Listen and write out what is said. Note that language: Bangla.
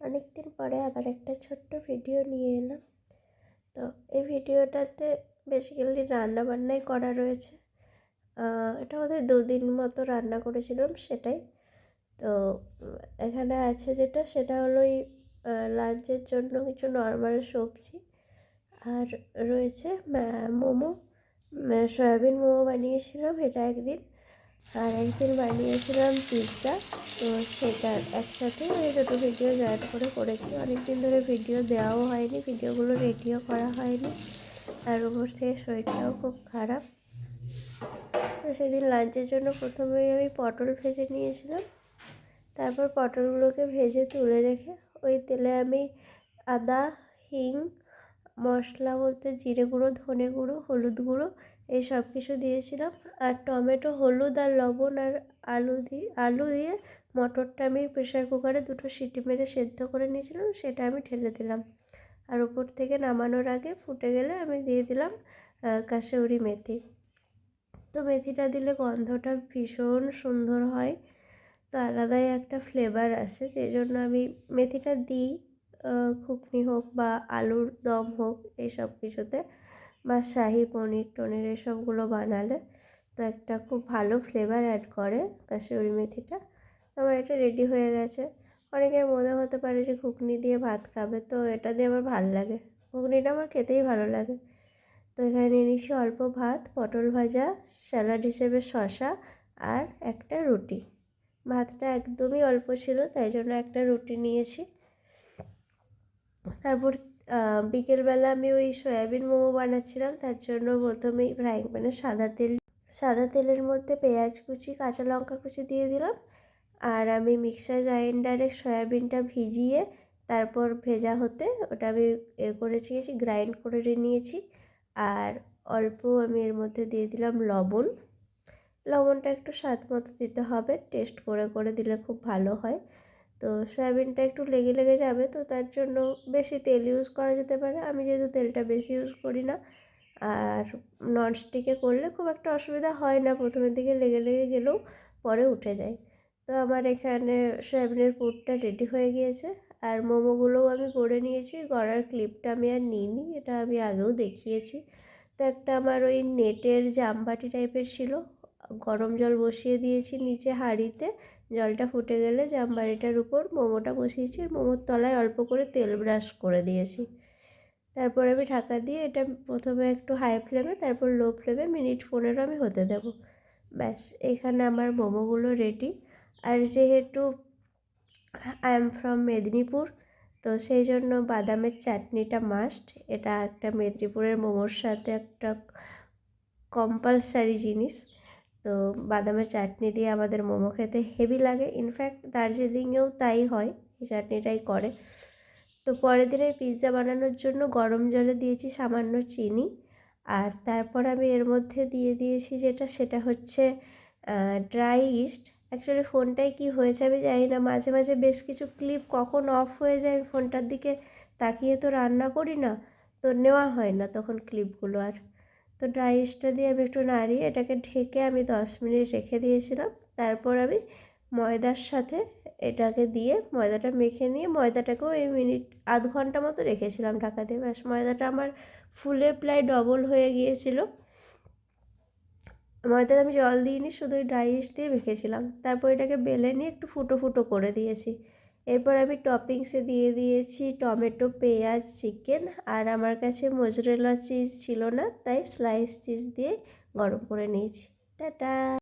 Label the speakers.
Speaker 1: অনেক দিন পরে আবার একটা ছোট্ট ভিডিও নিয়ে এলাম। তো এই ভিডিওটাতে বেসিক্যালি রান্না বান্নাই করা রয়েছে। এটা আমাদের দুদিন মতো রান্না করেছিলাম সেটাই। তো এখানে আছে যেটা, সেটা হলো ওই লাঞ্চের জন্য কিছু নর্মাল সবজি। আর রয়েছে মোমো। সয়াবিন মোমো বানিয়েছিলাম এটা একদিন। আর একদিন বানিয়েছিলাম পিৎজা তো সেটা একসাথে ওই দুটো ভিডিও জয়েন করে করেছি। অনেক দিন ধরে ভিডিও দেওয়াও হয়নি ভিডিওগুলো রেডিও করা হয়নি। তার উপর থেকে শরীরটাও খুব খারাপ। তো সেদিন লাঞ্চের জন্য প্রথমেই আমি পটল ভেজে নিয়েছিলাম। তারপর পটলগুলোকে ভেজে তুলে রেখে ওই তেলে আমি আদা, হিং, মশলা বলতে জিরে গুঁড়ো, ধনে গুঁড়ো, হলুদ গুঁড়ো এই সব কিছু দিয়েছিলাম। আর টমেটো, হলুদ আর লবণ আর আলু দিয়ে আলু দিয়ে মটরটা আমি প্রেশার কুকারে দুটো সিটি মেরে সেদ্ধ করে নিয়েছিলাম, সেটা আমি ঢেলে দিলাম। আর উপর থেকে নামানোর আগে ফুটে গেলে আমি দিয়ে দিলাম কাশৌরি মেথি। তো মেথিটা দিলে গন্ধটা ভীষণ সুন্দর হয়, তো আলাদাই একটা ফ্লেভার আসে। সেই জন্য আমি মেথিটা দিই ঘুগনি হোক বা আলুর দম হোক, এই সব কিছুতে। বা শাহি পনির টনির এসবগুলো বানালে তো একটা খুব ভালো ফ্লেভার অ্যাড করে কাশ্মীরি মেথিটা। আমার এটা রেডি হয়ে গেছে। অনেকের মনে হতে পারে যে ঘুগনি দিয়ে ভাত খাবে, তো এটা দিয়ে আমার ভালো লাগে। ঘুগনিটা আমার খেতেই ভালো লাগে। তো এখানে নিয়ে নিচ্ছি অল্প ভাত, পটল ভাজা, স্যালাড হিসেবে শশা আর একটা রুটি। ভাতটা একদমই অল্প ছিল, তাই জন্য একটা রুটি নিয়েছি। তারপর বিকেলবেলা আমি ওই সয়াবিন মোমো বানাচ্ছিলাম, তার জন্য প্রথমেই ফ্রাইং প্যানে সাদা তেল, সাদা তেলের মধ্যে পেঁয়াজ কুচি, কাঁচা লঙ্কা কুচি দিয়ে দিলাম। আর আমি মিক্সার গ্রাইন্ডারে সয়াবিনটা ভিজিয়ে তারপর ভেজা হতে ওটা আমি এ করে নিয়েছি গ্রাইন্ড করে নিয়েছি। আর অল্প আমি এর মধ্যে দিয়ে দিলাম লবণ। লবণটা একটু স্বাদ মতো দিতে হবে, টেস্ট করে করে দিলে খুব ভালো হয়। তো সয়াবিনটা একটু লেগে লেগে যাবে, তো তার জন্য বেশি তেল ইউজ করা যেতে পারে। আমি যেহেতু তেলটা বেশি ইউজ করি না, আর ননস্টিকে করলে খুব একটা অসুবিধা হয় না। প্রথমের দিকে লেগে লেগে গেলেও পরে উঠে যায়। তো আমার এখানে সয়াবিনের পুরটা রেডি হয়ে গিয়েছে, আর মোমোগুলোও আমি গড়ে নিয়েছি। গড়ার ক্লিপটা আমি আর নিইনি, এটা আমি আগেও দেখিয়েছি। তো একটা আমার ওই নেটের জামবাটি টাইপের ছিল, গরম জল বসিয়ে দিয়েছি নিচে হাঁড়িতে। জলটা ফুটে গেলে জামবাড়িটার উপর মোমোটা বসিয়েছি মোমোর তলায় অল্প করে তেল ব্রাশ করে দিয়েছি। তারপর আমি ঢাকা দিয়ে এটা প্রথমে একটু হাই ফ্লেমে তারপর লো ফ্লেমে মিনিট পনেরো আমি হতে দেব। ব্যাস, এখানে আমার মোমোগুলো রেডি আর যেহেতু আই এম ফ্রম মেদিনীপুর, তো সেই জন্য বাদামের চাটনিটা মাস্ট এটা একটা মেদিনীপুরের মোমোর সাথে একটা কম্পালসারি জিনিস। তো বাদামের চাটনি দিয়ে আমাদের মোমো খেতে হেভি লাগে। ইনফ্যাক্ট দার্জিলিংয়েও তাই হয়, এই চাটনিটাই করে। তো পরের দিনে পিৎজা বানানোর জন্য গরম জলে দিয়েছি সামান্য চিনি। আর তারপর আমি এর মধ্যে দিয়ে দিয়েছি যেটা, সেটা হচ্ছে ড্রাই ইস্ট অ্যাকচুয়ালি ফোনটায় কি হয়েছে আমি জানি না, মাঝে মাঝে বেশ কিছু ক্লিপ কখন অফ হয়ে যায়, আমি ফোনটার দিকে তাকিয়ে তো রান্না করি না, তো নেওয়া হয় না তখন ক্লিপগুলো আর। তো ড্রাই ইস্টটা দিয়ে আমি একটু নাড়িয়ে এটাকে ঢেকে আমি দশ মিনিট রেখে দিয়েছিলাম। তারপর আমি ময়দার সাথে এটাকে দিয়ে ময়দাটা মেখে নিয়ে ময়দাটাকেও এই মিনিট আধ ঘণ্টা মতো রেখেছিলাম ঢাকা দিয়ে। ব্যাস, ময়দাটা আমার ফুলে প্রায় ডবল হয়ে গিয়েছিল। ময়দাটা আমি জল দিইনি, শুধু ওই ড্রাই ইস্ট দিয়ে মেখেছিলাম। তারপর এটাকে বেলে নিয়ে একটু ফুটো ফুটো করে দিয়েছি। এরপর আমি টপিংসে দিয়ে দিয়েছি টমেটো, পেঁয়াজ, চিকেন আর আমার কাছে মোজরেলা চিজ ছিল না, তাই স্লাইস চিজ দিয়ে গরম করে নিয়েছি। টাটা!